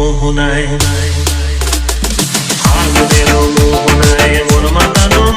মোহনায় আগুনের মোহনায় মন মাতানো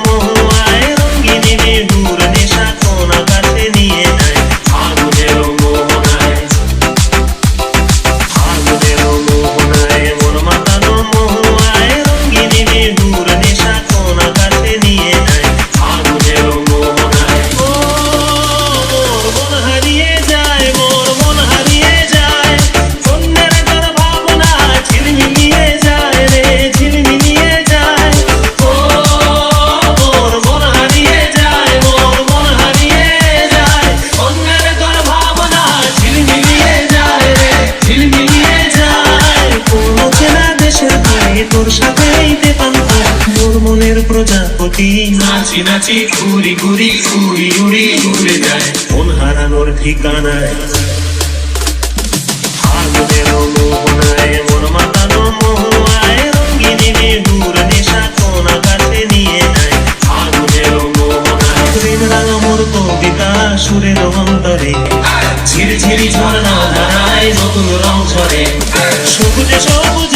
তোর সাথেই দেবান্ত মোর মনের প্রজাপতি। নাচি নাচি ঘুরি ঘুরি উড়ি উড়ি উড়ে যায়। মন হারানোর ঠিকানায়। সুরের অন্তরে। ঝিরি ঝিরি ঝর্ণা ধারায় নতুন রং ঝরে। সবুজে সবুজ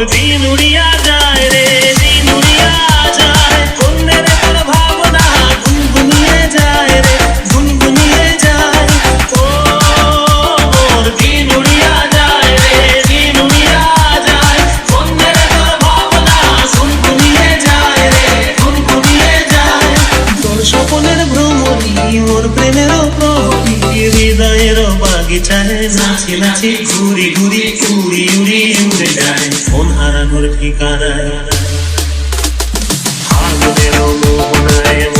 de minoriada মরি মোর প্রেমের প্রতি হৃদয়ের বাগিচায় নাচি নাচি, ঘুরি ঘুরি, উড়ি উড়ি, উড়ে যায়। মন হারানোর ঠিকানায়। হাগুনের মোহনায়